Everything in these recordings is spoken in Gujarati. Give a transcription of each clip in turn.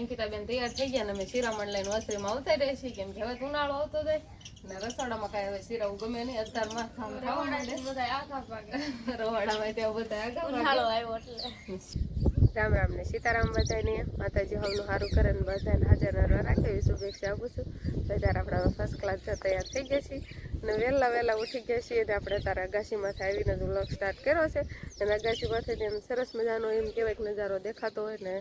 અંકિતાબેન તૈયાર થઈ ગયા ને અમે શિરામણ લઈને વસરીમાં આવતા રહે છીએ. કેમ કે હવે ઉનાળો આવતો જાય ને રસોડામાં કાંઈ હવે શીરાવું ગમે નહીં. થવા માંડે રવાડામાં ત્યાં બધા ઉનાળો આવ્યો એટલે. રામ રામ ને સીતારામ બધાને. માતાજી હવનું સારું કરે ને બધાને હાજર નરવા રાખે એવી શુભેચ્છા આપું છું. બધા આપણે ફર્સ્ટ ક્લાસ તૈયાર થઈ ગયા છીએ. અને વહેલા વહેલા ઉઠી ગયા છીએ આપણે તારા અગાશીમાંથી આવીને વ્લોગ સ્ટાર્ટ કર્યો છે. અને અગાશીમાંથી એમ સરસ મજાનો એમ કહેવાય નજારો દેખાતો હોય ને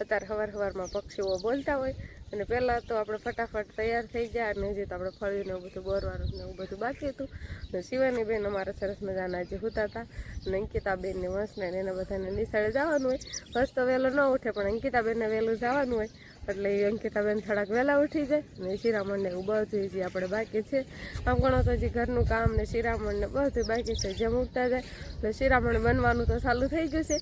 અત્યારે સવાર સવારમાં પક્ષીઓ બોલતા હોય અને પહેલાં તો આપણે ફટાફટ તૈયાર થઈ ગયા અને હજી તો આપણે ફળીને એવું બધું બોરવાનું ને એવું બધું બાકી હતું. અને શિવાની બેન અમારા સરસ મજાના જે હોતા હતા. અને અંકિતાબેનને વંશને એના બધાને નિશાળે જવાનું હોય. વંશ તો વહેલો ન ઉઠે, પણ અંકિતાબેનને વહેલું જવાનું હોય. એટલે એ અંકિતાબેન થોડાક વહેલા ઉઠી જાય ને શિરામણને એવું બધું જે આપણે બાકી છે. આમ ગણો તો હજી ઘરનું કામ ને શિરામણને બધું બાકી છે. જેમ ઉઠતા જાય, એટલે શિરામણ બનવાનું તો ચાલુ થઈ ગયું છે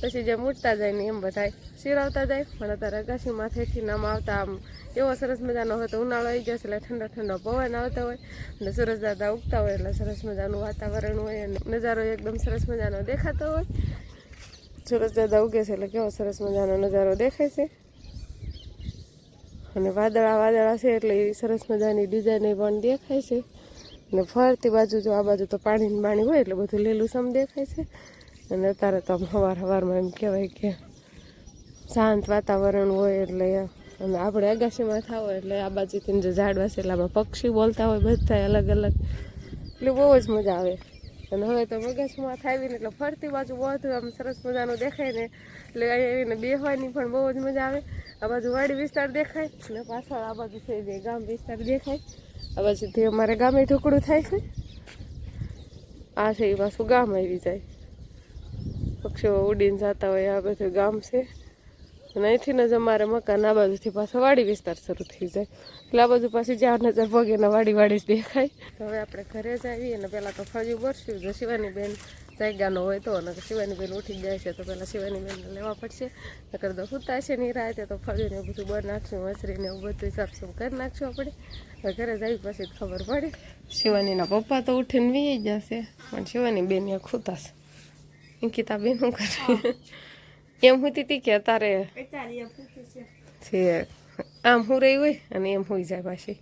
પછી જેમ ઉઠતા જાય ને એમ બધાય શિરાવતા જાય. પણ અત્યારે અગાશીમાંથી નામ આવતા આમ એવો સરસ મજાનો હોય તો ઉનાળો આવી ગયો છે એટલે ઠંડો ઠંડો પવન આવતો હોય અને સૂરજ દાદા ઉગતા હોય એટલે સરસ મજાનું વાતાવરણ હોય અને નજારો એકદમ સરસ મજાનો દેખાતો હોય. સૂરજ દાદા ઉગે છે એટલે કેવો સરસ મજાનો નજારો દેખાય છે. અને વાદળા વાદળા છે એટલે એ સરસ મજાની ડિઝાઇન પણ દેખાય છે. અને ફરતી બાજુ જો આ બાજુ તો પાણી પાણી હોય એટલે બધું લીલુંસમ દેખાય છે. અને અત્યારે તો સવાર સવારમાં એમ કહેવાય કે શાંત વાતાવરણ હોય એટલે અને આપણે અગાશીમાં થાવ એટલે આ બાજુથી જે ઝાડવા છે એટલે આમાં પક્ષી બોલતા હોય બધા અલગ અલગ. એટલે બહુ જ મજા આવે. અને હવે તો મગજમાં થાવીને એટલે ફરતી બાજુ બધું આમ સરસ મજાનું દેખાય ને. એટલે આવીને બેહવાની પણ બહુ જ મજા આવે. આ બાજુ વાડી વિસ્તાર દેખાય અને પાછળ આ બાજુ છે જે ગામ વિસ્તાર દેખાય. આ બાજુથી અમારે ગામે ઢોકળું થાય છે. આ છે એ પાછું ગામ આવી જાય. પક્ષીઓ ઉડીને જતા હોય, આ બધું ગામ છે. અને અહીંથી જ અમારે મકાન આ બાજુથી પાછો વાડી વિસ્તાર શરૂ થઈ જાય. એટલે આ બાજુ પાછી જ્યાં નજર પગે વાડી વાડી જ દેખાય. હવે આપણે ઘરે જ આવીએ અને પહેલાં તો ફળિયું ભરશું જો શિવાની બેન જાગ્યાનો હોય તો અને શિવાની બેન ઉઠી જાય છે તો પહેલાં શિવાની બેનને લેવા પડશે. નકર તો સૂતા છે નહીં રાતે તો ફળીને એવું બધું બહાર નાખશું મસરીને એવું બધું સાફ સાફ કરી નાખશું આપણે. ઘરે જઈ પછી ખબર પડે. શિવાનીના પપ્પા તો ઉઠીને વી જશે પણ શિવાની બેન એ ખૂતાશે. અંકિતા બેન શું કરે? એમ હું તી કે તારે છે. આમ હું રહી હોય અને એમ હોઈ જાય પાછી.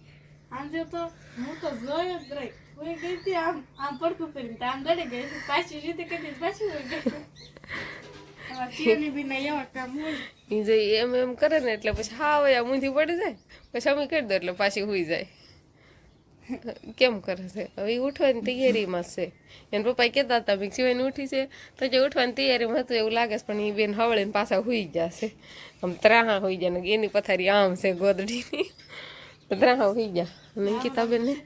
આજે તો હું તો જોઈ જ રહી. હું ગઈ હતી આમ આમ પડખું ફરીને તો આમ ગળી ગઈ પાછી રીતે કરી પાછી ગઈ. જે એમ એમ કરે ને એટલે પછી હા આમ ઊંધી પડી જાય. પછી અમે કરી દો એટલે પાછી હોઈ જાય. કેમ કરે છે? હવે ઉઠવાની તૈયારીમાં છે. એને પપ્પા કહેતા હતા, મેં શિવાની ઉઠી છે. તો જે ઉઠવાની તૈયારીમાં હતું એવું લાગે છે, પણ એ બેન હવળીને પાછા હોઈ જશે આમ ત્રાહા હોઈ ગયા ને એની પથારી આમ છે ગોદડીની. ત્રાહા હોઈ ગયા તો ભાઈ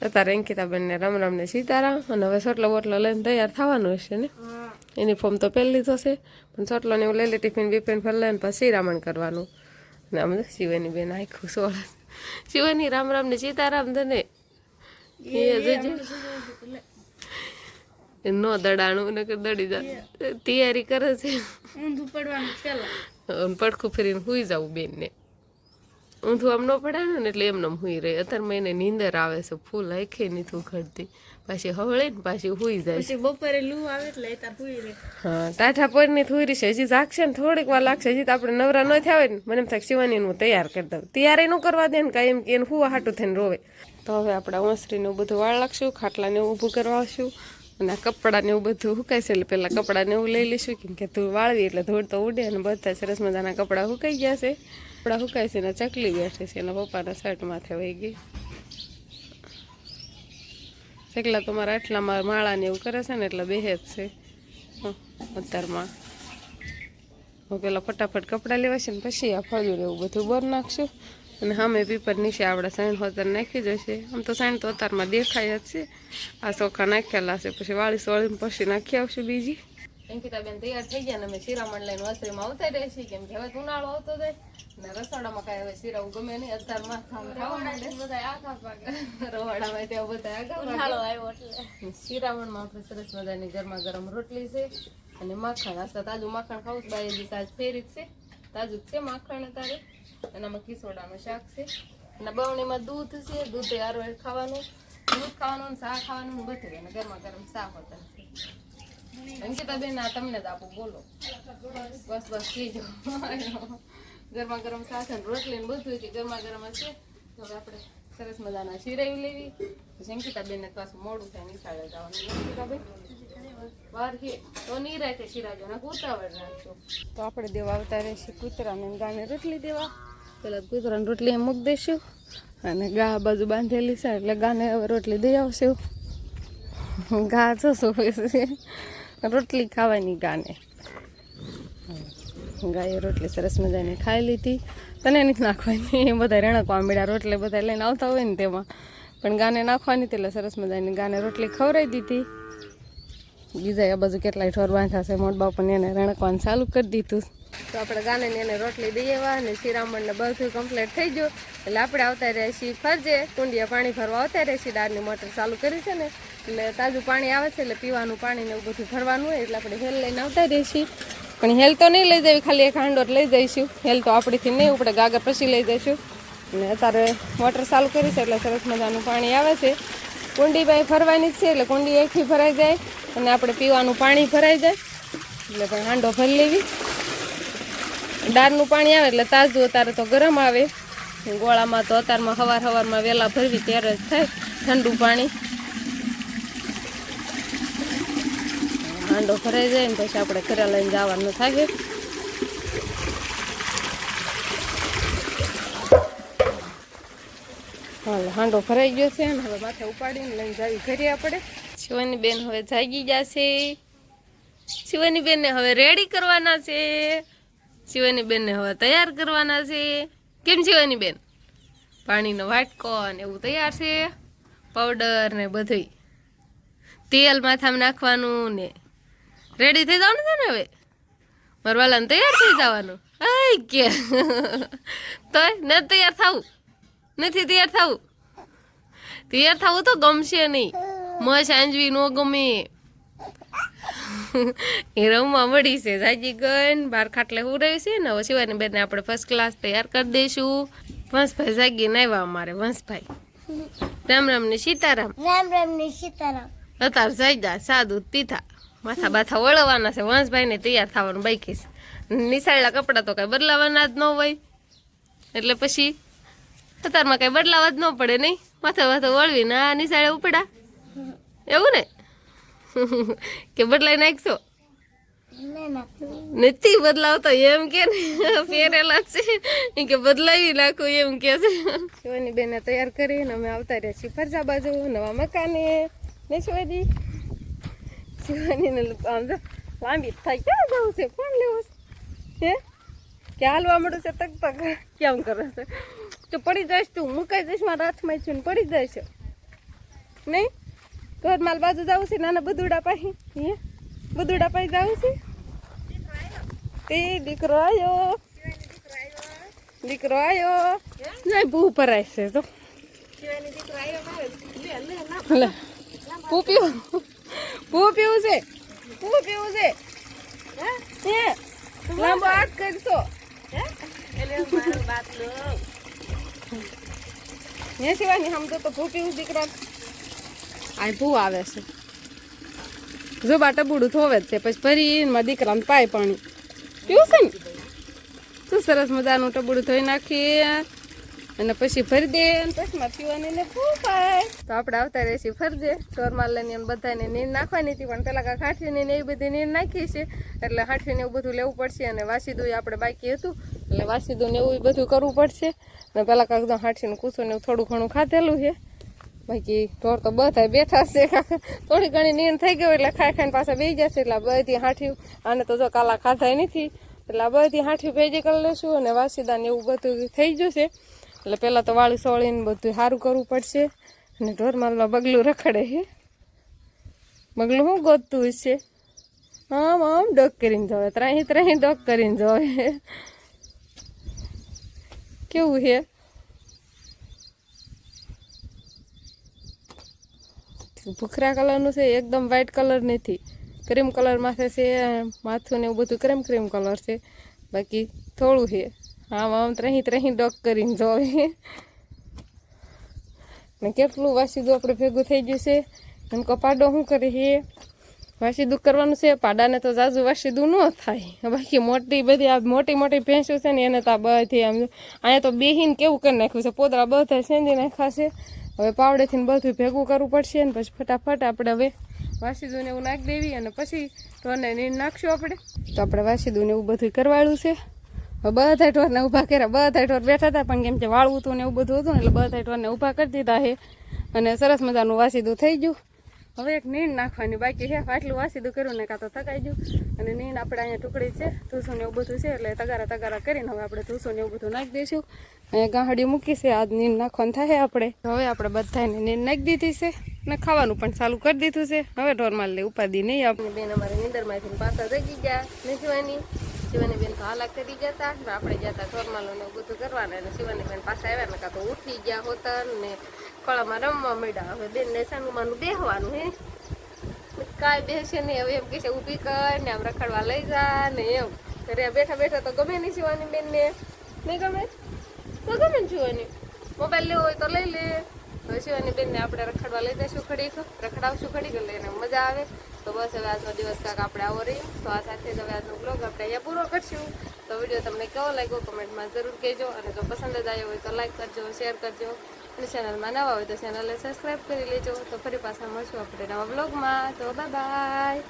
અત્યારે અંકિતાબેનને રામ રામ ને સીતારામ અને હવે સોટલો બોટલો લઈને તૈયાર થવાનું હશે ને યુનિફોર્મ તો પહેરી લીધો છે પણ ચોટલો ને એવું લઈ લે ટિફિન બિફિન ફરી લઈને પછી શ્રીરામણ કરવાનું અને આમ શિવાની બેન આખું સોળ શિવાની રામ રામ ને સીતારામ તને નો દડાણું ને દડી જાય તૈયારી કરે છે પડખું ફેરીને સુઈ જવું બેનને ઊંધું આમ ન પડાવે ને એટલે એમને હુઈ રહી. અત્યારે એને નીંદર આવે છે ફૂલ આખે નીથું ઘડતી. પાછી હવળે ને પાછી હુઈ જાય. પછી બપોરે લૂ આવે એટલે હુઈ રહે. હા ટાઠા પરની થોડી છે. હજી જાગશે ને થોડીક વાર લાગશે. હજી તો આપણે નવરા ન થયા હોય ને મને એમ થાય શિવાની હું તૈયાર કરી દઉં. તૈયાર ન કરવા દે ને કાંઈ એમ એને હુવા હાટું થઈને રોવે. તો હવે આપણે ઓસરીને બધું વાળ લાગશું ખાટલાને ઊભું કરવા આવશું. અને આ કપડાને એવું બધું હુકાઈશે. છે એટલે પહેલાં કપડાને એવું લઈ લઈશું. કેમ કે ધૂળ વાળવી એટલે ધૂળ તો ઉડે અને બધા સરસ મજાના કપડાં હુકાઈ ગયા છે. કપડાં સુકાય છે ને ચકલી બેઠી છે, એના પપ્પાના શર્ટ માથે વહી ગઈ. ચકલા તો મારા આટલામાં માળાને એવું કરે છે ને, એટલે બેહે જ છે અત્યારમાં. હું પેલા ફટાફટ કપડાં લેવા છે ને, પછી આ ફળ્યું એવું બધું બર નાખશું. અને સામે પીપર નીચે આપણે સાઈન હોતર નાખી જશે. આમ તો સાઈન તો અત્યારમાં દેખાય જ છે. આ ચોખા નાખેલા છે, પછી વાળી સોળીને પછી નાખી આવશું બીજી. અંકિતાબેન તૈયાર થઈ ગયા ને, અમે શીરામણ લઈને વસરીમાં આવતા રહે છીએ, કેમ કે હવે ઉનાળો આવતો જાય. ને રસોડામાં કાંઈ હવે શીરાવું ગમે નહીં અત્યારમાં માંડે. રવાડામાં ત્યાં બધા આગળ શિરામણમાં આપણે સરસ મજાની ગરમા ગરમ રોટલી છે અને માખણ. આસ્તા તાજું માખણ ખાવું બાય દી તાજ ફેરી જ છે. તાજું જ છે માખણ તારે એનામાં કિસોડા કિસોડાનું શાક છે. અને બવણીમાં દૂધ છે દૂધ આરો ખાવાનું. દૂધ ખાવાનું શાક ખાવાનું બધું અને ગરમા ગરમ શાક હતા અંકિતા બેન આ તમને જ આપું બોલો. બસ બસ કીજો. ગરમા ગરમ સાથે રોટલી ને બધું કે ગરમા ગરમ હશે તો આપણે સરસ મજાના શીરાઈ લેવી. પછી અંકિતાબેન ને પાછું મોડું થાય, નિશાળે જવાનું. બહાર તો નહીં રાખે શિરાજો ના ઉતાવળ તો આપણે દેવા આવતા રહેશે કૂતરાને ગાને રોટલી દેવા. પેલા કૂતરાને રોટલી એમ મૂકી દઈશું અને ગા બાજુ બાંધેલી છે, એટલે ગાને હવે રોટલી દઈ આવશું. ગા જો સોવે રોટલી ખાવાની ગાને. ગાયે રોટલી સરસ મજાની ખાઈ લીધી. તને નથી નાખવાની. એ બધા રેણકવા મળ્યા રોટલે બધા લઈને આવતા હોય ને તેમાં. પણ ગાને નાખવાની એટલે સરસ મજાની ગાને રોટલી ખવડાવી દીધી. બીજા આ બાજુ કેટલાય ઠોર બાંધા છે. મોટ બાપુને એને રણકવાનું ચાલુ કરી દીધું. તો આપણે ગાને એને રોટલી દઈ આવ્યા અને શિરામણને બધું કમ્પ્લીટ થઈ ગયું. એટલે આપણે આવતા રહ્યા છીએ ફરજે. કુંડિયા પાણી ભરવા આવતા રહ્યા છીએ. દાળની મોટર ચાલુ કરી છે ને. એટલે તાજું પાણી આવે છે એટલે પીવાનું પાણી ને એવું બધું ભરવાનું હોય એટલે આપણે હેલ લઈને આવતા રહીએ છીએ. પણ હેલ તો નહીં લઈ જવી, ખાલી એક હાંડો લઈ જઈશું. હેલ તો આપણીથી નહીં, ઉપડે ગાગર પછી લઈ જઈશું. અને અત્યારે મોટર ચાલુ કરી છે, એટલે સરસ મજાનું પાણી આવે છે. કુંડી ભાઈ ફરવાની જ છે, એટલે કુંડી એકથી ભરાઈ જાય અને આપણે પીવાનું પાણી ભરાઈ જાય. એટલે પણ હાંડો ભરી લેવી. ડારનું પાણી આવે એટલે તાજું, અત્યારે તો ગરમ આવે. ગોળામાં તો અત્યારમાં સવાર સવારમાં વહેલા ભરવી ત્યારે જ થાય ઠંડુ પાણી. હાંડો ભરાઈ જાય ને પછી આપણે ઘરે લઈને જવાનું થાય. હાલ, હાંડો ભરાઈ ગયો છે ને હવે માથે ઉપાડીને લઈને જાવી ઘરે આપણે. શિવાની બેન હવે જાગી જશે શિવાની બેનને હવે રેડી કરવાના છે. શિવાની બેનને હવે તૈયાર કરવાના છે. કેમ શિવાની બેન? પાણીનો વાટકો ને એવું તૈયાર છે? પાવડર ને બધું તેલ માથામાં નાખવાનું ને રેડી થઈ જવાનું છે ને હવે? મારા વાલાને તૈયાર થઈ જવાનું. આય કે. તોય ન તૈયાર થવું. નથી તૈયાર થવું. તૈયાર થવું તો ગમશે નહીં. મ સાંજવી નો ગમે. એ રમવા મળી છે જાજી ગઈ બાર ખાટલે હું રહી છે ને હવે શિવાની બેનને આપણે ફર્સ્ટ ક્લાસ તૈયાર કરી દઈશું. વંશભાઈ જાગી આવ્યા અમારે વંશભાઈ. રામ રામ ને સીતારામ. રામ રામ ને સીતારામ. અત્યારે જાગ્યા સાદું પીધા. માથા બાથા વળવાના છે. વંશભાઈને તૈયાર થવાનું બાઈકી છે. નિસાળેલા કપડાં તો કાંઈ બદલાવાના જ ન હોય. એટલે પછી અત્યારમાં કાંઈ બદલાવા જ ન પડે નહીં. માથા માથા વળવીને આ નિશાળે ઉપડા. એવું ને? કે બદલાઈ નાખશો? નથી બદલાવતો એમ કે ને. પહેરેલા છે. કે બદલાવી નાખું એમ કે છે. શિવાની બેને તૈયાર કરીને અમે આવતા રહ્યા છીએ ફરજા બાજુ નવા મકાને. ને શિવાજી શિવાની આમ જો લાંબી થાય. ક્યાં જવું છે? કોણ લેવું છે? હે? કે હાલવા મળું છે? તક તક. કેમ કરે છે? તો પડી જઈશ તું. મુકાઈ જઈશ? મારા હાથમાં છું ને પડી જઈશ. નહીં? ઘર માલ બાજુ જવું છે? નાના બધુડા પાસે હે? બધુડા પાસે જવું છે? તે દીકરો આવ્યો દીકરો આવ્યો ના ભૂ ભરાય છે. તો ભૂ પીવું છે. પૂ પીવું છે. હે? લાંબો હાથ કરશો. હે? શિવાની સમજો તો ભૂ પીવું દીકરા. આ ભૂ આવે છે. જો બા ટબુડું થોવે જ છે. પછી ફરી એમાં દીકરાને પાય પાણી. પીવું છે ને? શું સરસ મજાનું ટબુડું ધોઈ નાખીએ. અને પછી ભરી દે પછી પીવાની ને પાય તો આપણે આવતા રહેશે ફરજે. ઢોરમાં લઈને બધાને નીર નાખવાની હતી, પણ પેલા કાંઈ હાઠવીને ને એવી બધી નીર નાખી છે. એટલે હાઠવીને એવું બધું લેવું પડશે અને વાસીદું આપણે બાકી હતું. એટલે વાસીદું ને એવું બધું કરવું પડશે. અને પેલા કાંક હાઠવીને કૂસું ને થોડું ઘણું ખાધેલું છે. બાકી ઢોર તો બધા બેઠા છે. થોડી ઘણી નીર થઈ ગયો એટલે ખાઈ ખાઈને પાછા બેસી જશે. એટલે બધી હાઠ્યું આને તો જો કાલા ખાધા નથી. એટલે આ બધી હાઠી ભેજી કરી લઈશું અને વાસીદાન એવું બધું થઈ જશે એટલે પહેલાં તો વાળી સોળીને બધું સારું કરવું પડશે. અને ઢોરમાલમાં બગલું રખડે છે બગલું શું ગોતતું હશે? આમ આમ ડોક કરીને જોવે ત્રાહી ત્રાહી ડોક કરીને જોવે કેવું છે ભૂખરા કલરનું છે, એકદમ વ્હાઈટ કલર નથી. ક્રીમ કલર માથે છે માથું ને એવું બધું ક્રીમ ક્રીમ કલર છે. બાકી થોડું છે આમ આમ ત્રહી ત્રહી ડોક કરીને જોવે. ને કેટલું વાસીદું આપણે ભેગું થઈ ગયું છે. એમ પાડો શું કરે છે? વાસીદું કરવાનું છે, પાડાને તો જાજુ વાસીદું ન થાય. બાકી મોટી બધી આ મોટી મોટી ભેંસો છે ને, એને તો આ બધી આમ અહીંયા તો બેહીને કેવું કરી નાખ્યું છે? પોદરા બધા સેંદી નાખ્યા છે. હવે પાવડેથી બધું ભેગું કરવું પડશે ને, પછી ફટાફટ આપણે હવે વાસીદું એવું નાખી દેવી અને પછી નીણ નાખશું આપણે. તો આપણે વાસીદું ને એવું બધું કરવાળું છે. બધા ઢોરને ઊભા કર્યા. બધા ઢોર બેઠા હતા, પણ કેમ કે વાળવું હતું ને એવું બધું હતું ને એટલે બધા ઢોરને ઊભા કરી દીધા છે. અને સરસ મજાનું વાસીદું થઈ ગયું. હવે એક નીણ નાખવાની બાકી છે. આટલું વાસીદું કર્યું ને કાં તો થકાઈ ગયું. અને નીણ આપણે અહીંયા ટુકડી છે ધૂસું ને એવું બધું છે, એટલે તગારા તગારા કરીને હવે આપણે ધૂસું ને એવું બધું નાખી દઈશું. અહીંયા ગાંહડી મૂકી આજ નીણ નાખવાનું થાય આપણે. હવે આપણે બધાને નીણ નાખી દીધી છે ને ખાવાનું પણ ચાલુ કરી દીધું છે. હવે ઢોરમાં લઈ ઉપાદી નહીં આપણે બેન અમારે નીંદરમાંથી પાછા જગી ગયા. ને શિવાની બેન તો હાલા કરી જતા ને આપણે જતા ઘરમાં ને બધું કરવાના અને શિવાની બેન પાસે આવ્યા ને કાં તો ઉઠી ગયા હોતા ને કળામાં રમવા મળ્યા હવે બેન ને સાનુમાનું બેહવાનું હે. કાંઈ બેસે નહીં. હવે એમ કહે છે, ઊભી કર ને આમ રખડવા લઈ જા ને એમ. ઘરે બેઠા બેઠા તો ગમે નહીં શિવાની બેન ને નહીં ગમે? તો ગમે ને શિવાની. મોબાઈલ લેવો હોય તો લઈ લે. હવે શિવાની બેન ને આપણે રખડવા લઈ જઈશું ઘડીક. રખડાવશું ખડી એટલે એને મજા આવે. તો બસ હવે આજનો દિવસ કાંક આપણે આવો રહીએ તો આ સાથે જ હવે આજનો બ્લોગ આપણે અહીંયા પૂરો કરશું. તો વીડિયો તમને કેવો લાગ્યો કમેન્ટમાં જરૂર કહેજો. અને જો પસંદ જ આવ્યો હોય તો લાઈક કરજો શેર કરજો. અને ચેનલમાં નવા હોય તો ચેનલને સબસ્ક્રાઈબ કરી લેજો. તો ફરી પાછા મળશું આપણે નવા બ્લોગમાં તો બાય બાય